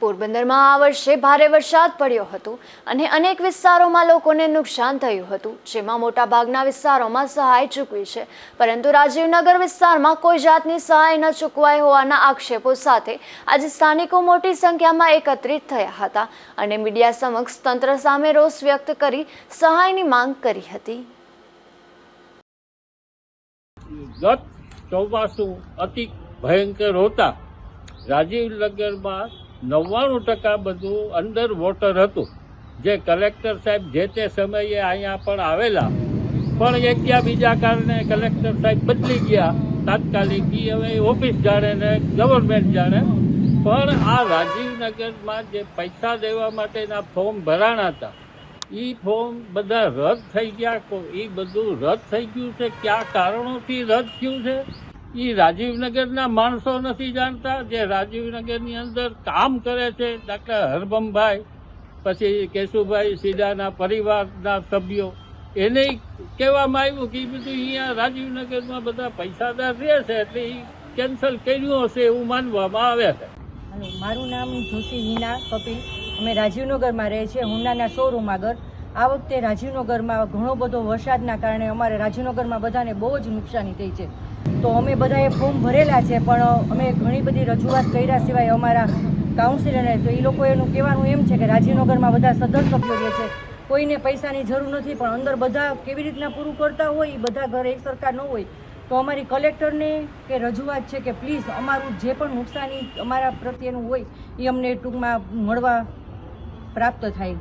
પોરબંદરમાં આ વર્ષે ભારે વરસાદ પડ્યો હતો અને અનેક વિસ્તારોમાં લોકોને નુકસાન થયું હતું, જેમાં મોટાભાગના વિસ્તારોમાં સહાય ચૂકવી છે. પરંતુ રાજીવનગર વિસ્તારમાં કોઈ જાતની સહાય ન ચૂકવાઈ હોવાના આક્ષેપો સાથે આજે સ્થાનિકો મોટી સંખ્યામાં એકત્રિત થયા હતા અને મીડિયા સમક્ષ તંત્ર સામે રોષ વ્યક્ત કરી સહાયની માંગ કરી હતી. ગત ચોમાસું અતિ ભયંકર હોતા રાજીવનગરમાં નવ્વાણું ટકા બધું અંડર વોટર હતું. જે કલેક્ટર સાહેબ જે તે સમયે અહીંયા પણ આવેલા. પણ એક ગયા બીજા કારણે કલેક્ટર સાહેબ બદલી ગયા. તાત્કાલિક હવે ઓફિસ જાણે ને ગવર્મેન્ટ જાણે. પણ આ રાજીવનગરમાં જે પૈસા દેવા માટેના ફોર્મ ભરાણા હતા એ ફોર્મ બધા રદ થઈ ગયા. એ બધું રદ થઈ ગયું છે. કયા કારણોથી રદ થયું છે? એ રાજીવનગરના માણસો નથી જાણતા. જે રાજીવનગરની અંદર કામ કરે છે દાખલા હરબમભાઈ પછી કેશુભાઈ સીડાના પરિવારના સભ્યો. એને કહેવામાં આવ્યું કે બધું અહીંયા રાજીવનગરમાં બધા પૈસાદાર રહે છે, એટલે એ કેન્સલ કર્યું હશે એવું માનવામાં આવે છે. મારું નામ જોશી હિના કપિલ. અમે રાજીવનગરમાં રહીએ છીએ, હુંડાના શોરૂમ આગળ. આ વખતે રાજીવનગરમાં ઘણો બધો વરસાદના કારણે અમારે રાજીવનગરમાં બધાને બહુ જ નુકસાની થઈ છે. તો અમે બધાએ ફોર્મ ભરેલા છે, પણ અમે ઘણી બધી રજૂઆત કર્યા સિવાય અમારા કાઉન્સિલરને, તો એ લોકો એનું કહેવાનું એમ છે કે રાજીવનગરમાં બધા સદન સભ્યો જે છે, કોઈને પૈસાની જરૂર નથી, પણ અંદર બધા કેવી રીતના પૂરું કરતા હોય એ બધા ઘરે એક સરખા ન હોય. તો અમારી કલેક્ટરને કે રજૂઆત છે કે પ્લીઝ અમારું જે પણ નુકસાની અમારા પ્રત્યેનું હોય એ અમને ટૂંકમાં મળવા પ્રાપ્ત થાય.